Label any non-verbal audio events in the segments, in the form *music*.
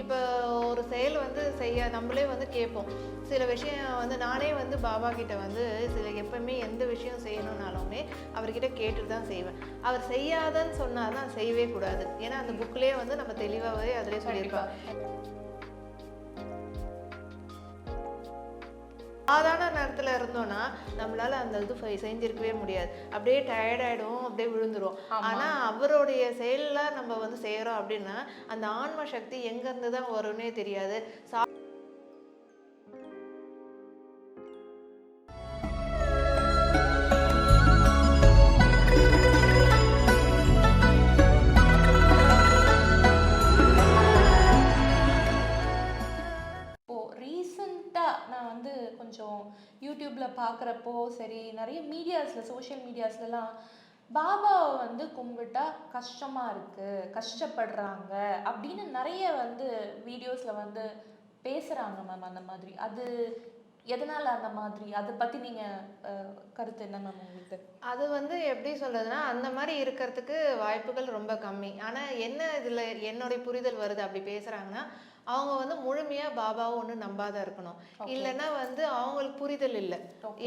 இப்போ ஒரு செயல் வந்து செய்ய நம்மளே வந்து கேட்போம். சில விஷயம் வந்து நானே வந்து பாபா கிட்ட வந்து சில எப்பவுமே எந்த விஷயம் செய்யணும்னாலுமே அவர்கிட்ட கேட்டுட்டு தான் செய்வேன். அவர் செய்யாதன்னு சொன்னார்னா செய்யவே கூடாது. ஏன்னா அந்த புக்லேயே வந்து நம்ம தெளிவாகவே அதிலே சொல்லியிருப்பாங்க. சாதாரண நேரத்தில் இருந்தோம்னா நம்மளால அந்த இது செஞ்சிருக்கவே முடியாது. அப்படியே டயர்ட் ஆயிடுவோம் அப்படியே விழுந்துரும். ஆனா அவருடைய செயல்லாம் நம்ம வந்து செய்யறோம் அப்படின்னா அந்த ஆன்ம சக்தி எங்க இருந்து தான் வரும்னே தெரியாது. சா- கொஞ்சம் யூடியூப்பில் பார்க்குறப்போ சரி நிறைய மீடியாஸில் சோஷியல் மீடியாஸ்லலாம் பாபாவை வந்து கும்பிட்டா கஷ்டமா இருக்குது கஷ்டப்படுறாங்க அப்படின்னு நிறைய வந்து வீடியோஸில் வந்து பேசுகிறாங்க மேம் அந்த மாதிரி. அது எதனால் அந்த மாதிரி? அதை பற்றி நீங்கள் கருத்து என்ன மேம் உங்களுக்கு? அது வந்து எப்படி சொல்கிறதுன்னா அந்த மாதிரி இருக்கிறதுக்கு வாய்ப்புகள் ரொம்ப கம்மி. ஆனால் என்ன இதில் என்னுடைய புரிதல் வருது அப்படி பேசுகிறாங்கன்னா அவங்க வந்து முழுமையா பாபாவை ஒண்ணு நம்பாத இருக்கணும். இல்லைன்னா வந்து அவங்களுக்கு புரிதல் இல்லை.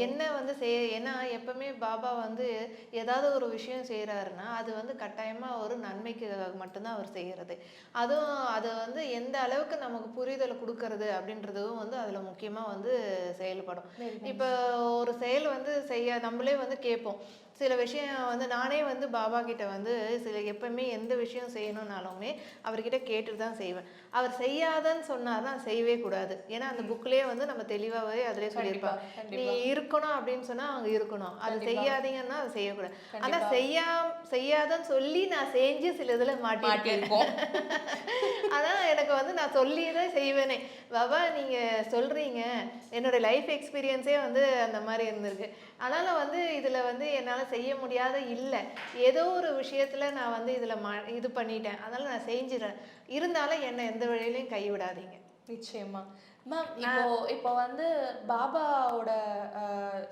என்ன வந்து செய் ஏன்னா எப்பவுமே பாபா வந்து ஏதாவது ஒரு விஷயம் செய்கிறாருன்னா அது வந்து கட்டாயமா ஒரு நன்மைக்கு மட்டும்தான் அவர் செய்கிறது அதுவும் அது வந்து எந்த அளவுக்கு நமக்கு புரிதல் கொடுக்கறது அப்படின்றதும் வந்து அதுல முக்கியமா வந்து செயல்படும். இப்போ ஒரு செயல் வந்து செய்ய நம்மளே வந்து கேட்போம். சில விஷயம் வந்து நானே வந்து பாபா கிட்ட வந்து சில எப்பவுமே எந்த விஷயம் செய்யணும்னாலுமே அவர்கிட்ட கேட்டுட்டு தான் செய்வேன். அவர் செய்யாதன்னு சொன்னார்னா செய்யவே கூடாது. ஏன்னா அந்த புக்லேயே வந்து நம்ம தெளிவாகவே அதிலே சொல்லியிருப்பாங்க. நீ இருக்கணும் அப்படின்னு சொன்னா அவங்க இருக்கணும். அது. செய்யாதீங்கன்னா அது செய்யக்கூடாது. ஆனா கண்டிப்பா. செய்யாம செய்யாதன்னு சொல்லி நான் செஞ்சு சில இதுல மாட்டிருக்கேன் *laughs* அதான் எனக்கு வந்து நான் சொல்லியே தான் செய்வேனே. பாபா நீங்க சொல்றீங்க. என்னோட லைஃப் எக்ஸ்பீரியன்ஸே வந்து அந்த மாதிரி இருந்திருக்கு. அதனால் வந்து இதில் வந்து என்னால் செய்ய முடியாத இல்லை. ஏதோ ஒரு விஷயத்தில் நான் வந்து இதில் ம இது பண்ணிட்டேன். அதனால் நான் செஞ்சிடறேன். இருந்தாலும் என்னை எந்த வழியிலையும் கைவிடாதீங்க. நிச்சயமாக மேம் இப்போ இப்போ வந்து பாபாவோட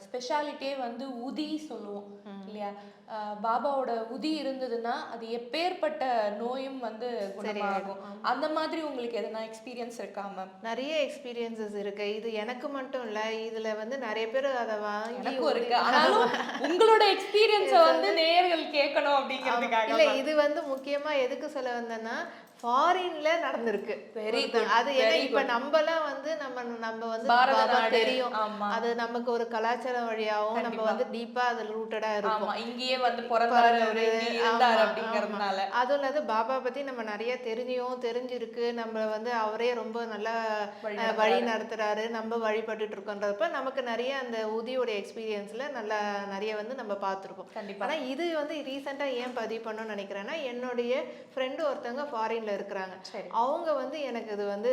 ஸ்பெஷாலிட்டியே வந்து உதி சொல்லுவோம் இல்லையா? பாபாவோட உதி இருந்ததுன்னா அது எப்பேற்பட்ட நோயும் வந்து குணமாகும். அந்த மாதிரி உங்களுக்கு எதனா எக்ஸ்பீரியன்ஸ் இருக்கா மேம் நிறைய எக்ஸ்பீரியன்சஸ் இருக்கு. இது எனக்கு மட்டும் இல்ல இதுல வந்து நிறைய பேர் அதை வாங்கி இருக்கு. *laughs* ஆனாலும் உங்களோட எக்ஸ்பீரியன்ஸை வந்து நேயர்கள் கேட்கணும் அப்படிங்கிறதுக்காக இல்ல இது வந்து முக்கியமா எதுக்கு சொல்ல வந்தேன்னா ஃபாரின்ல நடந்திருக்கு. Good, அது ஏன்னா இப்ப நம்மலாம் வந்து நம்ம நம்ம வந்து பாரத. தெரியும். அது நமக்கு ஒரு கலாச்சாரம் வழியாவும் நம்ம. வந்து டீப்பா அதுல ரூட்டடா ஆமா. இங்கேயே வந்து பிறந்தாரு அப்படிங்கறதுனால. அதுவும் இல்லாத பாபா பத்தி நம்ம நிறைய தெரிஞ்சும் தெரிஞ்சிருக்கு. நம்ம வந்து அவரே ரொம்ப நல்லா வழி நடத்துறாரு. நம்ம வழிபட்டுட்டு இருக்கோன்றப்ப நமக்கு நிறைய அந்த உதியோட எக்ஸ்பீரியன்ஸ்ல நல்லா நிறைய வந்து நம்ம பார்த்துருக்கோம். கண்டிப்பா. ஆனா இது வந்து ரீசெண்டா ஏன் பதிவு பண்ணணும்னு நினைக்கிறேன்னா என்னுடைய ஃப்ரெண்டு ஒருத்தவங்க ஃபாரின்ல இருக்கிறாங்க. அவங்க வந்து எனக்கு இது வந்து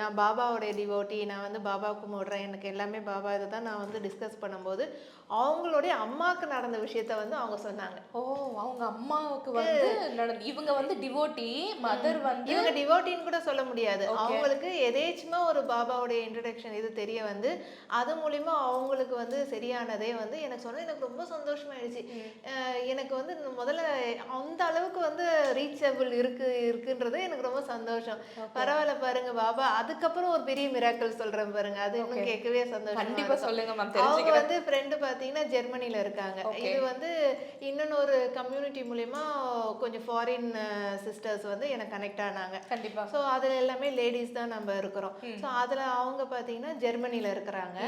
நான் பாபாவுடைய டிவோட்டி நான் வந்து பாபா கும்பிடுறேன் எனக்கு எல்லாமே பாபா இதை தான் நான் வந்து டிஸ்கஸ் பண்ணும்போது அவங்களுடைய அம்மாவுக்கு நடந்த விஷயத்த வந்து அவங்க சொன்னாங்க. ஓ அவங்க அம்மாவுக்கு வந்து நடந்து இவங்க வந்து டிவோட்டி மதர் வந்து இவங்க டிவோட்டின்னு கூட சொல்ல முடியாது. அவங்களுக்கு எதேச்சுமா ஒரு பாபாவுடைய இன்ட்ரடக்ஷன் இது தெரிய வந்து அது மூலியமா அவங்களுக்கு வந்து சரியானதே வந்து எனக்கு சொன்ன எனக்கு ரொம்ப சந்தோஷமாயிடுச்சு. எனக்கு வந்து முதல்ல அந்த அளவுக்கு வந்து ரீச்சபிள் இருக்கு இருக்குன்றது எனக்கு ரொம்ப சந்தோஷம். பரவாயில்ல பாருங்க பாபா. அதுக்கப்புறம் ஒரு பெரிய மிராக்கள் சொல்றேன் பாருங்க. அது இன்னும் கேட்கவே சந்தோஷம் கண்டிப்பா சொல்லுங்க மேம் அவங்க வந்து ஃப்ரெண்டு பார்த்தீங்கன்னா ஜெர்மனில இருக்காங்க. இது வந்து இன்னொரு கம்யூனிட்டி மூலியமா கொஞ்சம் ஃபாரின் சிஸ்டர்ஸ் வந்து எனக்கு கனெக்ட் ஆனாங்க. கண்டிப்பா. ஸோ அதில் எல்லாமே லேடிஸ் தான் நம்ம இருக்கிறோம். ஸோ அதில் அவங்க பார்த்தீங்கன்னா ஜெர்மனியில் இருக்கிறாங்க.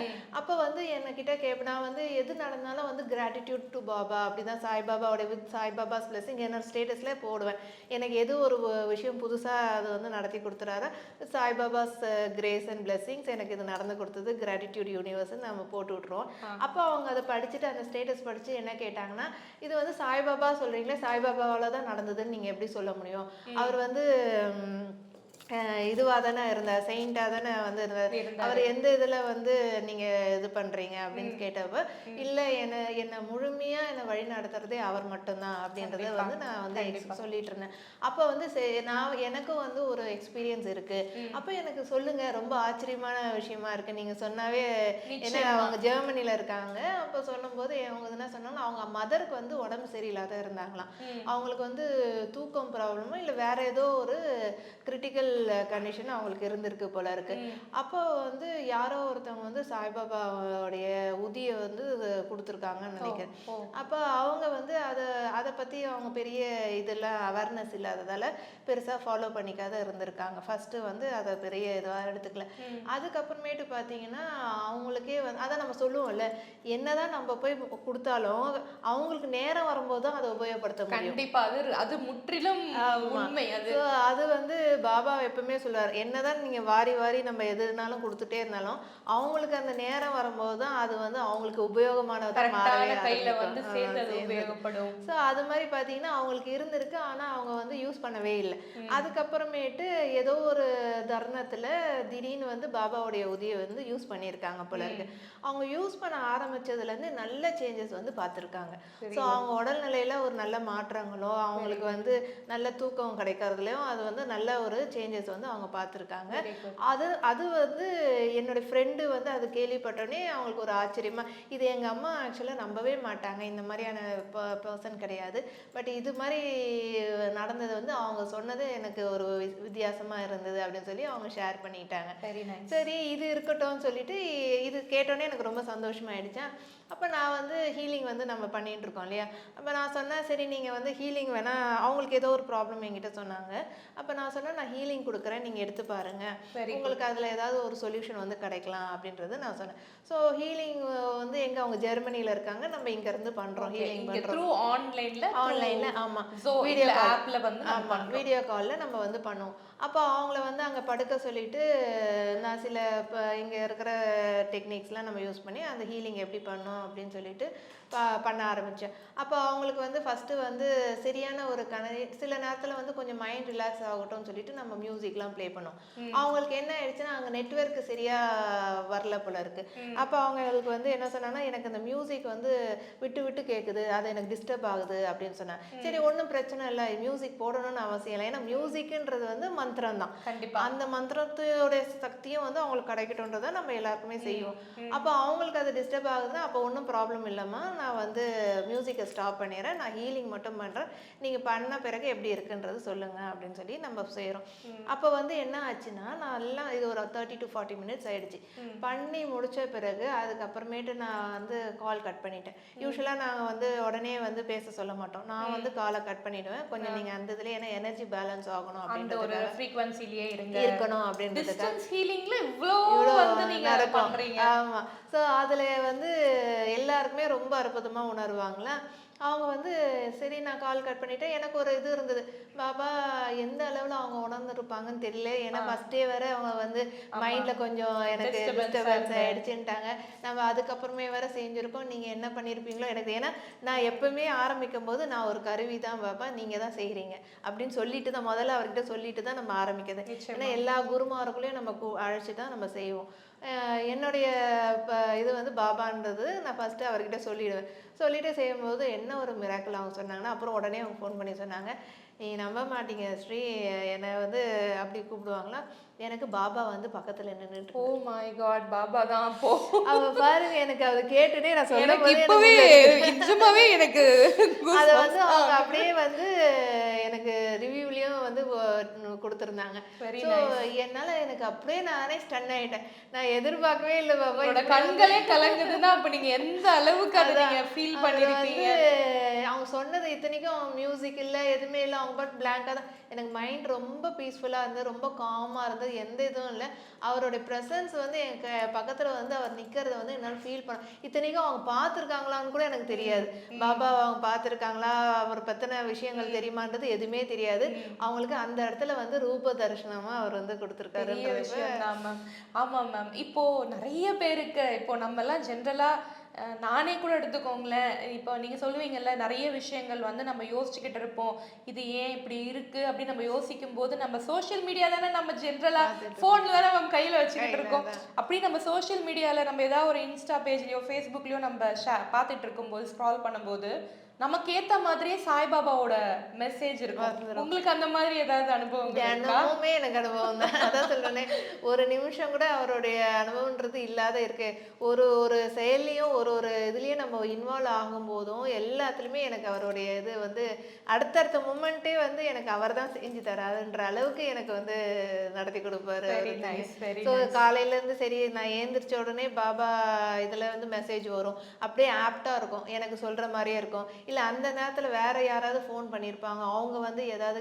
அப்போ வந்து என்கிட்ட கேப் நான் வந்து எது நடந்தாலும் வந்து கிராட்டிடியூட் டு பாபா. அப்படிதான் சாய்பாபாவோட வித் சாய்பாபாஸ் பிளஸிங் என்னோட ஸ்டேட்டஸ்ல போடுவேன். எனக்கு எது ஒரு விஷயம் புதுசாக அது வந்து நடத்தி கொடுத்துறாரோ. சாய்பாபாஸ் கிரேஸ் அண்ட் பிளெஸிங்ஸ் எனக்கு இது நடந்து கொடுத்தது. கிராட்டிடியூட் யூனிவர்ஸ்னு நம்ம போட்டு விட்ருவோம் அப்போ அவங்க அதை படிச்சுட்டு அந்த ஸ்டேட்டஸ் படிச்சு என்ன கேட்டாங்கன்னா இது வந்து சாய்பாபா சொல்றீங்களே சாய்பாபாவால தான் நடந்ததுன்னு நீங்க எப்படி சொல்ல முடியும்? அவர் வந்து இதுவாக தானே இருந்தார் செயிண்டாக தானே வந்து இருந்தார். அவர் எந்த இதில் வந்து நீங்கள் இது பண்ணுறீங்க அப்படின்னு கேட்டப்ப இல்லை என்னை என்னை முழுமையாக என்னை வழி நடத்துறதே அவர் மட்டும்தான் அப்படின்றத. வந்து நான் வந்து. சொல்லிட்டு இருந்தேன் அப்போ வந்து நான் எனக்கும் வந்து ஒரு எக்ஸ்பீரியன்ஸ் இருக்கு அப்போ எனக்கு சொல்லுங்க ரொம்ப ஆச்சரியமான விஷயமா இருக்கு நீங்க சொன்னாவே என்ன. அவங்க ஜெர்மனில இருக்காங்க அப்போ சொல்லும்போது அவங்க என்ன சொன்னாங்க அவங்க மதருக்கு வந்து உடம்பு சரியில்லாத இருந்தாங்களாம். அவங்களுக்கு வந்து தூக்கம் ப்ராப்ளமோ இல்லை வேற ஏதோ ஒரு கிரிட்டிக்கல் கண்டிஷன் அவங்களுக்கு இருந்திருக்கு போல இருக்கு. அப்போ வந்து யாரோ ஒருத்தவங்க வந்து சாய்பாபாவுடைய உதியை வந்து கொடுத்துருக்காங்கன்னு நினைக்கிறேன். அப்போ அவங்க வந்து அதை அதை பற்றி அவங்க பெரிய இதெல்லாம் அவேர்னஸ் இல்லாததால பெருசாக ஃபாலோ பண்ணிக்காத இருந்திருக்காங்க. ஃபஸ்ட்டு வந்து அதை பெரிய இதுவாக எடுத்துக்கல. அதுக்கப்புறமேட்டு பார்த்தீங்கன்னா அவங்களுக்கே வந்து அதான் நம்ம சொல்லுவோம்ல என்னதான் நம்ம போய் கொடுத்தாலும் அவங்களுக்கு நேரம் வரும்போது தான் அதை உபயோகப்படுத்த முடியும். கண்டிப்பா அது அது முற்றிலும். உண்மை அது. அது வந்து பாபா எப்பவுமே சொல்லுவார் என்னதான் நீங்க வாரி வாரி நம்ம எதுனாலும் கொடுத்துட்டே இருந்தாலும் அவங்களுக்கு அந்த நேரம் வரும்போது தான் அது வந்து அவங்களுக்கு உபயோகமானதா மாறவே கரெக்டான கையில. வந்து. உபயோகப்படும். ஸோ அது மாதிரி பார்த்தீங்கன்னா அவங்களுக்கு இருந்திருக்கு ஆனால் அவங்க வந்து யூஸ் பண்ணவே இல்லை. அதுக்கப்புறமேட்டு ஏதோ ஒரு தருணத்தில் திடீர்னு வந்து பாபாவுடைய உதவியை வந்து யூஸ் பண்ணியிருக்காங்க போல இருக்கு. அவங்க யூஸ் பண்ண ஆரம்பிச்சதுலேருந்து நல்ல சேஞ்சஸ் வந்து பார்த்துருக்காங்க ஸோ அவங்க உடல்நிலையில ஒரு நல்ல மாற்றங்களோ அவங்களுக்கு வந்து நல்ல தூக்கம் கிடைக்கிறதுலையும் அது வந்து நல்ல ஒரு சேஞ்சஸ் வந்து அவங்க பார்த்துருக்காங்க. அது அது வந்து என்னோட ஃப்ரெண்டு வந்து அது கேள்விப்பட்டோடனே அவங்களுக்கு ஒரு ஆச்சரியமா இது எங்க அம்மா ஆக்சுவலாக நம்பவே மாட்டாங்க இந்த மாதிரியான பர்சன் கிடையாது. பட் இது மாதிரி நடந்தது வந்து அவங்க சொன்னது எனக்கு ஒரு வி- வித்தியாசமா இருந்தது அப்படின்னு சொல்லி அவங்க ஷேர் பண்ணிட்டாங்க. நைஸ் சரி இது இருக்கட்டும்னு சொல்லிட்டு இது கேட்டோன்னே எனக்கு ரொம்ப சந்தோஷமாயிடுச்சா. அப்போ நான் வந்து ஹீலிங் வந்து நம்ம பண்ணிட்டு இருக்கோம் இல்லையா? அப்போ நான் சொன்னேன் சரி நீங்கள் வந்து ஹீலிங் வேணா அவங்களுக்கு ஏதோ ஒரு ப்ராப்ளம் என்கிட்ட சொன்னாங்க. அப்போ நான் சொன்னேன் நான் ஹீலிங் கொடுக்குறேன் நீங்கள் எடுத்து பாருங்க. Very good. உங்களுக்கு அதில் ஏதாவது ஒரு சொல்யூஷன் வந்து கிடைக்கலாம் அப்படின்றது நான் சொன்னேன். ஸோ ஹீலிங் வந்து எங்கே அவங்க ஜெர்மனியில் இருக்காங்க நம்ம இங்கேருந்து பண்ணுறோம் ஹீலிங் பண்ணுறோம் ஆன்லைன்ல ஆன்லைன்ல ஆமா. சோ வீடியோ ஆப்ல வந்து நம்ம ஆமா பண்றோம். வீடியோ கால்ல நம்ம வந்து பண்ணுவோம். அப்போ அவங்கள வந்து அங்க படுக்க சொல்லிட்டு நான் சில இப்போ இங்க இருக்கிற டெக்னிக்ஸ்லாம் நம்ம யூஸ் பண்ணி அந்த ஹீலிங் எப்படி பண்ணோம் அப்படின்னு சொல்லிட்டு ப- பண்ண ஆரம்பிச்சேன். அப்போ அவங்களுக்கு வந்து ஃபர்ஸ்ட் வந்து சரியான ஒரு கண சில நேரத்துல வந்து கொஞ்சம் மைண்ட் ரிலாக்ஸ் ஆகட்டும்னு சொல்லிட்டு நம்ம மியூசிக்லாம் ப்ளே பண்ணோம். அவங்களுக்கு என்ன ஆயிடுச்சுன்னா அங்க நெட்வொர்க் சரியா வரல போல இருக்கு. அப்போ அவங்களுக்கு வந்து என்ன சொன்னாங்கன்னா எனக்கு அந்த மியூசிக் வந்து விட்டு விட்டு கேட்குது அது எனக்கு டிஸ்டர்ப் ஆகுது அப்படின்னு சொன்னேன் சரி ஒன்றும் பிரச்சனை இல்லை மியூசிக் போடணும்னு அவசியம் இல்லை. ஏன்னா மியூசிக்ன்றது வந்து மந்திரம் தான் கண்டிப்பா. அந்த மந்திரத்தோட சக்தியும் வந்து அவங்களுக்கு கிடைக்கட்டும்ன்றதை நம்ம எல்லாருக்குமே செய்வோம். அப்போ அவங்களுக்கு அது டிஸ்டர்ப் ஆகுதுன்னா அப்போ ஒன்றும் ப்ராப்ளம் இல்லைம்மா நான் வந்து மியூசிக்கை ஸ்டாப் பண்ணிடுறேன். நான் ஹீலிங் மட்டும் பண்ணுறேன் நீங்கள் பண்ண பிறகு எப்படி இருக்குன்றது சொல்லுங்க அப்படின்னு சொல்லி நம்ம செய்கிறோம் அப்போ வந்து என்ன ஆச்சுன்னா நான் எல்லாம் இது ஒரு தேர்ட்டி டு ஃபார்ட்டி மினிட்ஸ் ஆயிடுச்சு. பண்ணி முடிச்ச பிறகு அதுக்கப்புறமேட்டு நான் வந்து கால் கட் பண்ணிட்டேன். யூஸ்வலாக நாங்கள் வந்து உடனே வந்து பேச சொல்ல மாட்டோம். நான் வந்து காலை கட் பண்ணிடுவேன். கொஞ்சம் நீங்கள் அந்த இதுல ஏன்னா எனர்ஜி பேலன்ஸ் ஆகணும் அந்த ஒரு ஃப்ரீக்வன்சிலேயே இருங்க. இருக்கணும் டிஸ்டன்ஸ் ஹீலிங்ல இவ்வளோ வந்து நீங்க அதை நடக்கும். பண்றீங்க. ஆமா. ஸோ அதுல வந்து எல்லாருக்குமே ரொம்ப அற்புதமா உணர்வாங்களா? அவங்க வந்து சரி நான் கால் கட் பண்ணிட்டேன். எனக்கு ஒரு இது இருந்தது. பாபா எந்த அளவுல அவங்க உணர்ந்துருப்பாங்கன்னு தெரியல. ஏன்னா ஃபர்ஸ்ட் டே வேற அவங்க வந்து மைண்ட்ல கொஞ்சம் எனக்கு டிஸ்டர்பன்ஸ் இருந்தது. ஆயிடுச்சுன்ட்டாங்க. நம்ம அதுக்கப்புறமே வேற செஞ்சிருக்கோம். நீங்க என்ன பண்ணிருப்பீங்களோ எனக்கு ஏன்னா நான் எப்பவுமே ஆரம்பிக்கும் போது நான் ஒரு கருவி தான் பாபா நீங்க தான் செய்றீங்க. அப்படின்னு சொல்லிட்டு தான் முதல்ல அவர்கிட்ட சொல்லிட்டு தான் நம்ம ஆரம்பிக்கிறது. ஏன்னா எல்லா குருமார்களையும் நம்ம அழைச்சு தான் நம்ம செய்வோம். என்னுடைய இது வந்து பாபான்றது நான் ஃபஸ்ட்டு அவர்கிட்ட சொல்லிடுவேன். சொல்லிட்டு செய்யும்போது என்ன ஒரு மிராக்கிள் அவங்க சொன்னாங்கன்னா அப்புறம் உடனே அவங்க ஃபோன் பண்ணி சொன்னாங்க. நீ நம்ப மாட்டீங்க. ஸ்ரீ என்னை வந்து அப்படி கூப்பிடுவாங்களா? எனக்கு பாபா வந்து பக்கத்துல நின்றுட்டு ஓ மை காட் பாபா தான் அப்போ. அவ பாருங்க எனக்கு அது கேட்டுனே நான் போதே இப்பவே எனக்கு நிஜமாவே எனக்கு அதை வந்து அவங்க அப்படியே வந்து வந்து கொடுத்திருந்தாங்க. ஸோ என்னால எனக்கு அப்படியே நானே ஸ்டன் ஆயிட்டேன். நான் எதிர்பார்க்கவே இல்லை பாபா கண்களே கலங்குதுன்னா அப்ப நீங்க எந்த அளவுக்கு அதை ஃபீல் வந்து அவங்க சொன்னது இத்தனைக்கும் மியூசிக் இல்ல எதுவுமே இல்ல அவங்க பட் பிளாங்கா தான். எனக்கு மைண்ட் ரொம்ப பீஸ்ஃபுல்லா இருந்தது ரொம்ப காமா இருந்தது எந்த இதுவும் இல்ல. அவருடைய பிரசன்ஸ் வந்து என் க- பக்கத்துல வந்து அவர் நிக்கிறத வந்து என்னால ஃபீல் பண்ண இத்தனைக்கும் அவங்க பார்த்திருக்காங்களான்னு கூட எனக்கு தெரியாது. பாபா அவங்க பார்த்திருக்காங்களா? அவர் பத்தின விஷயங்கள் தெரியுமான்றது எதுவுமே தெரியாது. அவங்களுக்கு அந்த இடத்துல வந்து ரூப தரிசனமா அவர் வந்து பெரிய கொடுத்துருக்காருன்றது விஷயம் மேம் ஆமா மேம் இப்போ நிறைய பேருக்கு இப்போ நம்ம எல்லாம் ஜென்ரலா அஹ் நானே கூட எடுத்துக்கோங்களேன். இப்போ நீங்க சொல்லுவீங்கல்ல நிறைய விஷயங்கள் வந்து நம்ம யோசிச்சுக்கிட்டு இருப்போம். இது ஏன் இப்படி இருக்கு? அப்படின்னு நம்ம யோசிக்கும் போது நம்ம சோஷியல் மீடியா தானே நம்ம ஜென்ரலா போன்ல தானே நம்ம கையில வச்சுக்கிட்டு இருக்கோம். அப்படி நம்ம சோஷியல் மீடியால நம்ம ஏதாவது ஒரு இன்ஸ்டா பேஜ்லயோ ஃபேஸ்புக்லயோ நம்ம ஷே பார்த்துட்டு இருக்கும்போது ஸ்க்ரால் பண்ணும்போது நமக்கு ஏத்த மாதிரியே சாய்பாபாவோட மெசேஜ் இருக்கும். உங்களுக்கு அந்த மாதிரி ஏதாவது இருக்கா? தினமுமே எனக்கு அனுபவம் தான். அதான் சொல்றேனே. ஒரு நிமிஷம் கூட அவருடைய அனுபவம்ன்றது இல்லாத இருக்கு. ஒரு ஒரு செயல்லையும் ஒரு ஒரு இதுலயும் நம்ம இன்வால்வ் ஆகும் போதும் எல்லாத்துலயுமே எனக்கு அவருடைய இது வந்து அடுத்தடுத்த மூமெண்ட்டே வந்து எனக்கு அவர் தான் செஞ்சு தராருன்ற அளவுக்கு எனக்கு வந்து நடத்தி கொடுப்பாரு ஸோ காலையில இருந்து சரி நான் ஏந்திரிச்ச உடனே பாபா இதுல வந்து மெசேஜ் வரும். அப்படியே ஆப்டா இருக்கும். எனக்கு சொல்ற மாதிரியே இருக்கும். இல்ல அந்த நேரத்துல வேற யாராவது ஃபோன் பண்ணியிருப்பாங்க அவங்க வந்து ஏதாவது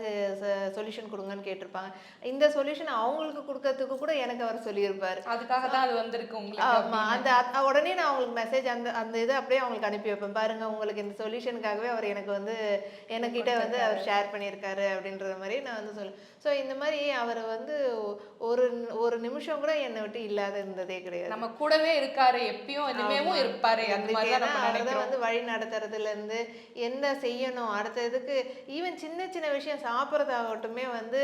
சொல்யூஷன் கொடுங்கன்னு கேட்டிருப்பாங்க. இந்த சொல்யூஷன் அவங்களுக்கு கொடுக்கறதுக்கு கூட எனக்கு அவர் சொல்லியிருப்பாரு. அதுக்காக தான் அது வந்திருக்கு உங்களுக்கு ஆமா அந்த உடனே நான் அவங்களுக்கு மெசேஜ் அந்த அந்த இதை அப்படியே அவங்களுக்கு அனுப்பி வைப்பேன். பாருங்க உங்களுக்கு இந்த சொல்யூஷனுக்காகவே அவர் எனக்கு வந்து எனக்கிட்ட வந்து அவர் ஷேர் பண்ணியிருக்காரு அப்படின்ற மாதிரி நான் வந்து சொல்லுவேன். ஸோ இந்த மாதிரி அவர் வந்து ஒரு ஒரு நிமிஷம் கூட என்னை விட்டு இல்லாத இருந்ததே கிடையாது. நம்ம கூடவே இருக்காரு எப்பயும் இனிமேவும் இருப்பாரு. அந்த மாதிரி வந்து வழி நடத்துறதுல இருந்து என்ன செய்யணும் அடுத்த இதுக்கு ஈவன் சின்ன சின்ன விஷயம் சாப்பிட்றதாகட்டுமே வந்து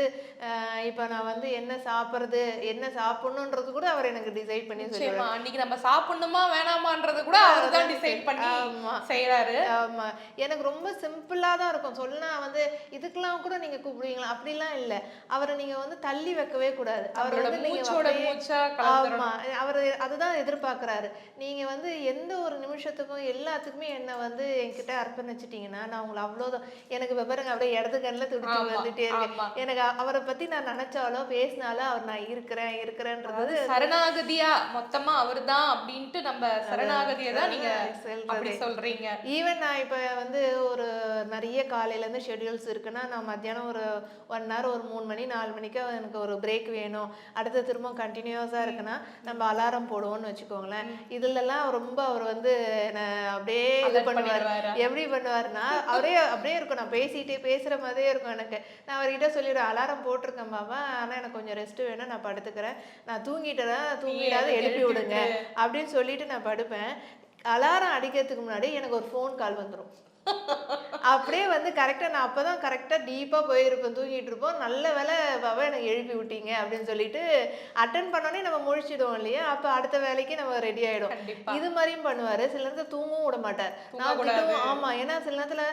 இப்ப நான் வந்து என்ன சாப்பிட்றது என்ன சாப்பிடணுன்றது கூட அவர் எனக்கு டிசைட் பண்ணி நிச்சயமா. அன்னைக்கு நம்ம சாப்பிடணுமா வேணாமான்றது கூட அவர் தான் டிசைட் பண்ணி ஆமா. செய்யறாரு ஆமா. எனக்கு ரொம்ப சிம்பிளா தான் இருக்கும். சொன்னா வந்து இதுக்கெல்லாம் கூட நீங்க கூப்பிடுவீங்களா? அப்படிலாம் இல்ல. அவரை நீங்க வந்து தள்ளி வைக்கவே கூடாது. அவர் அவரோட வந்து நீங்க ஆமா. அவர் அதுதான் எதிர்பார்க்கறாரு. நீங்க வந்து எந்த ஒரு நிமிஷத்துக்கும் எல்லாத்துக்குமே என்ன வந்து என்கிட்ட அர்ப்பணிச்சிட்டீங்கன்னா நான் உங்களை அவ்வளவுதான் எனக்கு விவரங்க அப்படியே இடது கண்ணில் துடிச்சு வந்துட்டே இருக்கு. ஆமா. எனக்கு அவரை பத்தி நான் நினைச்சாலோ பேசினாலோ அவர் நான் இருக்கிறேன் இருக்கிறேன்றது சரணாகதியா மொத்தமா அவர்தான் அப்படின்ட்டு நம்ம சரணாகதியை தான் நீங்க. அப்படி சொல்றீங்க. ஈவன் நான் இப்போ வந்து ஒரு நிறைய காலையிலேருந்து ஷெட்யூல்ஸ் இருக்குன்னா நான் மத்தியானம் ஒரு ஒன் ஹவர் ஒரு மூணு மணி நாலு மணிக்கு எனக்கு ஒரு பிரேக் வேணும். அடுத்து திரும்ப கண்டினியூஸாக இருக்குன்னா நம்ம அலாரம் போடுவோம்னு வச்சுக்கோங்களேன். இதுலலாம் ரொம்ப அவர் வந்து என்னை அப்படியே இது பண்ணுவார்? எப்படி பண்ணுவாருன்னா அவரே அப்படியே இருக்கும். நான் பேசிட்டே பேசுகிற மாதிரியே இருக்கும் எனக்கு. நான் அவர்கிட்ட சொல்லிடுவேன் அலாரம் போட்டிருக்கேன் பாபா ஆனால் எனக்கு கொஞ்சம் ரெஸ்ட் வேணும். நான் படுத்துக்கிறேன். நான் தூங்கிட்டேன் தூங்கிடாத எழுப்பி விடுங்க. அப்படின்னு சொல்லிட்டு நான் படுப்பேன். அலாரம் அடிக்கிறதுக்கு முன்னாடி எனக்கு ஒரு ஃபோன் கால் வந்துடும் அப்படியே வந்து கரெக்டாக நான் அப்போ தான் கரெக்டாக டீப்பாக போயிருப்பேன் தூங்கிட்டு இருப்போம். நல்ல வேலை பாபா எனக்கு எழுப்பி விட்டீங்க அப்படின்னு சொல்லிட்டு அட்டன் பண்ணோடனே நம்ம முழிச்சிடுவோம் இல்லையா? அப்போ அடுத்த வேலைக்கு நம்ம ரெடி ஆயிடும். கண்டிப்பா. இது மாதிரியும் பண்ணுவாரு. சில நேரத்துல தூங்கவும் விட மாட்டார். நான் தூங்கக்கூடாது. திட்டுவோம் ஆமா. ஏன்னா சில நேரத்துல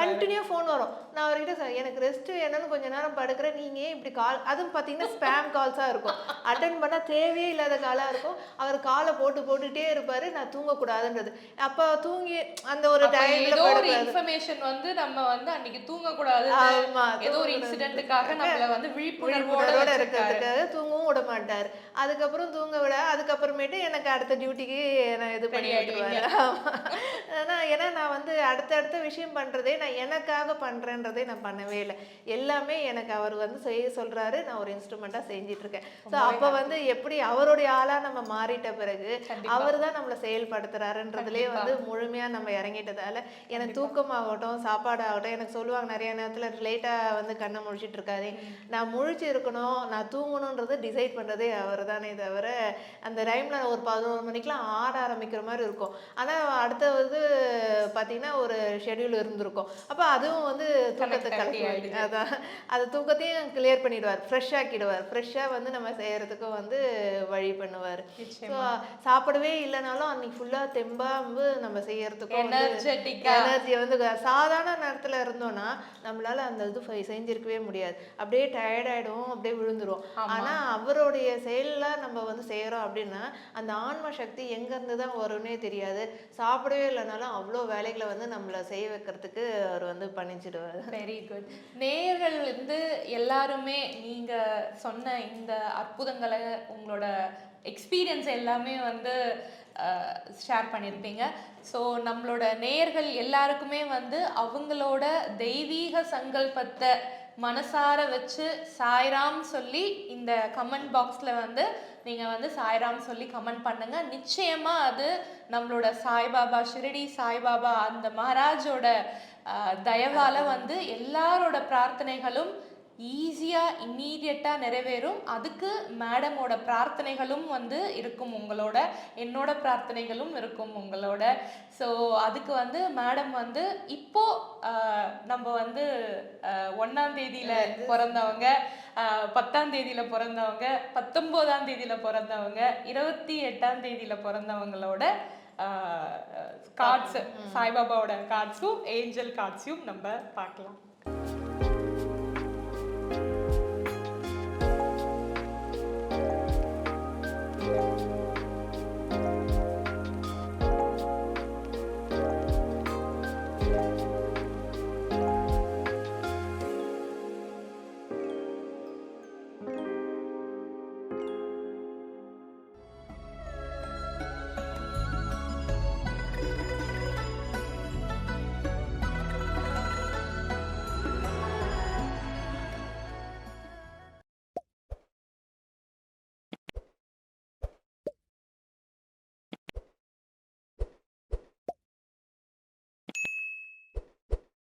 கண்டினியூ ஃபோன் வரும். நான் அவர்கிட்ட எனக்கு ரெஸ்ட் வேணும்னு கொஞ்ச நேரம் படுக்கிறேன். நீங்க ஏன் இப்படி கால் அதுவும் பாத்தீங்கன்னா ஸ்பேம் கால்ஸா இருக்கும். அட்டன் பண்ணா தேவையே இல்லாத காலா இருக்கும். அவர் காலை போட்டு போட்டுட்டே இருப்பாரு. நான் தூங்கக்கூடாதுன்றது. அப்ப தூங்கி அந்த ஒரு ஏதோ ஒரு இன்ஃபர்மேஷன் வந்து நம்ம வந்து அன்னைக்கு தூங்க கூடாது ஏதோ ஒரு. இன்சிடென்ட்டுக்காக நம்மள வந்து விழிப்புணர்வோட இருக்கிறதுக்காக தூங்கவும் விட மாட்டார். அதுக்கப்புறம் தூங்க விட அதுக்கப்புறமேட்டு எனக்கு அடுத்த டியூட்டிக்கு நான் இது பண்ணி ஆமா. ஆனா ஏன்னா நான் வந்து அடுத்த அடுத்த விஷயம் பண்றதே நான் எனக்காக பண்றேன்றதே நான் பண்ணவே இல்லை. எல்லாமே எனக்கு அவர் வந்து செய்ய சொல்றாரு. நான் ஒரு இன்ஸ்ட்ருமெண்ட்டா செஞ்சிட்டு இருக்கேன் ஸோ அப்போ வந்து எப்படி அவருடைய ஆளா நம்ம மாறிட்ட பிறகு. அவர் தான் நம்மளை செயல்படுத்துறாருன்றதுலயே வந்து முழுமையா நம்ம இறங்கிட்டதால எனக்கு தூக்கமாகட்டும் சாப்பாடாகட்டும் எனக்கு சொல்லுவாங்க நிறைய நேரத்துல லேட்டா வந்து கண்ணை முழிச்சிட்டு இருக்காதே. நான் முழிச்சு இருக்கணும் நான் தூங்கணுன்றது டிசைட் பண்றதே அவர் தானே தவிர அந்த டைம்ல ஒரு பதினோரு மணிக்கெல்லாம் ஆட ஆரம்பிக்கிற மாதிரி இருக்கும். ஆனா அடுத்த வந்து பாத்தீங்கன்னா ஒரு ஷெட்யூல் இருந்திருக்கும். அப்ப அதுவும் வந்து தூக்கத்தை கலக்கி. அதான். அது தூக்கத்தையும் கிளியர் பண்ணிடுவார் ஃப்ரெஷ் ஆக்கிடுவார். ஃப்ரெஷ்ஷா வந்து நம்ம செய்யறதுக்கும் வந்து வழி பண்ணுவார். ஸோ சாப்பிடவே இல்லைனாலும் அன்னைக்கு ஃபுல்லா தெம்பாம்பு நம்ம செய்யறதுக்கும் எனர்ஜெட்டிக்கா எனர்ஜியை வந்து சாதாரண நேரத்துல இருந்தோம்னா நம்மளால அந்த இது செஞ்சிருக்கவே முடியாது. அப்படியே டயர்ட் ஆயிடும் அப்படியே விழுந்துரும். ஆனா அவருடைய செயல்ல நம்ம வந்து செய்யறோம் அப்படின்னா அந்த ஆன்ம சக்தி எங்க இருந்து தான் வரும்னே தெரியாது. சாப்பிடவே இல்லைனாலும் அவ்வளோ வேலைகளை வந்து நம்மள செய்ய வைக்கிறதுக்கு அவர் வந்து பண்ணிச்சிடுவாரு. வெரி குட் நேயர்கள் வந்து எல்லாருமே நீங்க சொன்ன இந்த அற்புதங்களை உங்களோட எக்ஸ்பீரியன்ஸ் எல்லாமே வந்து ஷேர் பண்ணியிருப்பீங்க ஸோ நம்மளோட நேயர்கள் எல்லாருக்குமே வந்து அவங்களோட தெய்வீக சங்கல்பத்தை மனசார வச்சு சாய்ராம் சொல்லி இந்த கமெண்ட் பாக்ஸில் வந்து நீங்கள் வந்து சாய்ராம் சொல்லி கமெண்ட் பண்ணுங்கள் நிச்சயமாக அது நம்மளோட சாய்பாபா ஷிரடி சாய்பாபா அந்த மகாராஜோட தயவால் வந்து எல்லாரோட பிரார்த்தனைகளும் ஈஸியாக இம்மீடியட்டாக நிறைவேறும். அதுக்கு மேடமோட பிரார்த்தனைகளும் வந்து இருக்கும் உங்களோட என்னோட பிரார்த்தனைகளும் இருக்கும் உங்களோட. ஸோ அதுக்கு வந்து மேடம் வந்து இப்போ ஆஹ், நம்ம வந்து ஒண்ணாம் தேதியில பிறந்தவங்க பத்தாம் தேதியில பிறந்தவங்க பத்தொன்பதாம் தேதியில பிறந்தவங்க இருபத்தி எட்டாம் தேதியில பிறந்தவங்களோட கார்ட்ஸ் சாய்பாபாவோட கார்ட்ஸும் ஏஞ்சல் கார்ட்ஸையும் நம்ம பார்க்கலாம்.